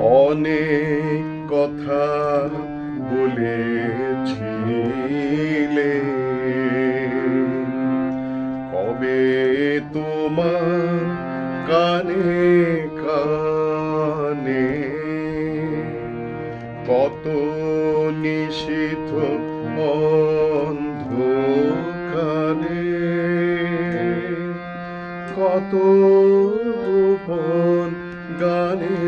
অনেক কথা বলেছিলে। কবে তোমার কানে কানে কত নিশীথ অন্ধকারে কত গোপন গানে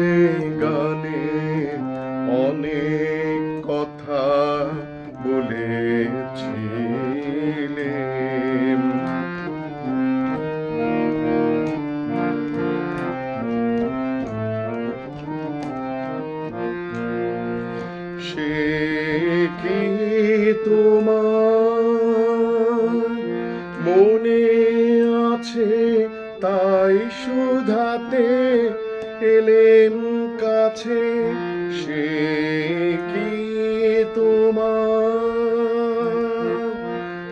অনেক কথা বলেছিলেন সে কি তোমার মনে আছে তাই শুধাতে এলেম কাছে, সে কি তোমার?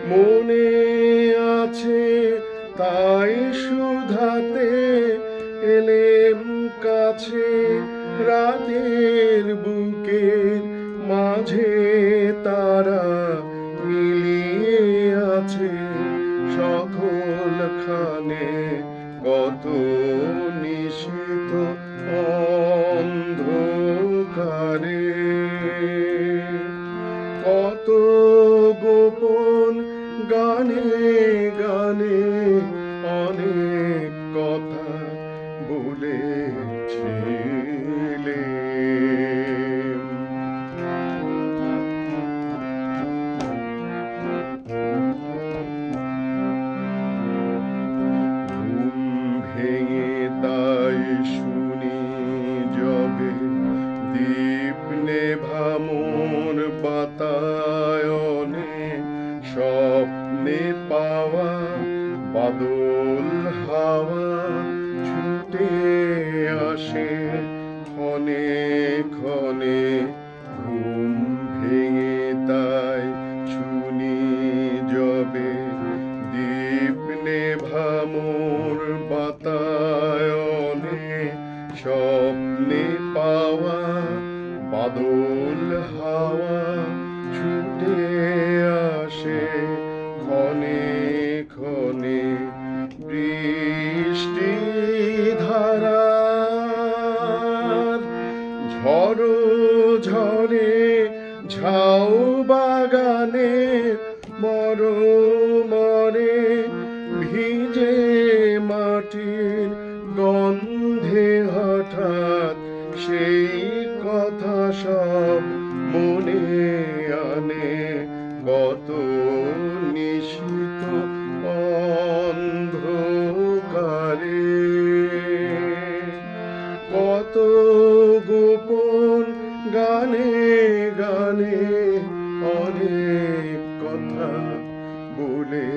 মনে আছে, তাই শুধাতে এলেম কাছে, রাতের বুকের মাঝে তারা মিলিয়ে আছে সকল খানে কত নিশিত অন্ধকারে। কত গোপন গানে গানে অনেক কথা বলেছিলে বাতায়নে স্বপ্নে পাওয়া, বাদল হাওয়া ছুটে আসে ক্ষণে ক্ষণে, ঘুম ভেঙে তাই শুনি যবে দীপ নেভামোর বাতায়নে স্বপ্নে পাওয়া, বাদল হাওয়া ক্ষণে ক্ষণে বৃষ্টি ধারার ঝড়ো ঝরে ঝাউ বাগানে মর মরে ভিজে মাটির গন্ধে হঠাৎ সেই কথা সব মনে আনে। গত নিশিত অন্ধকারে। কত গোপন গানে গানে অনেক কথা বলে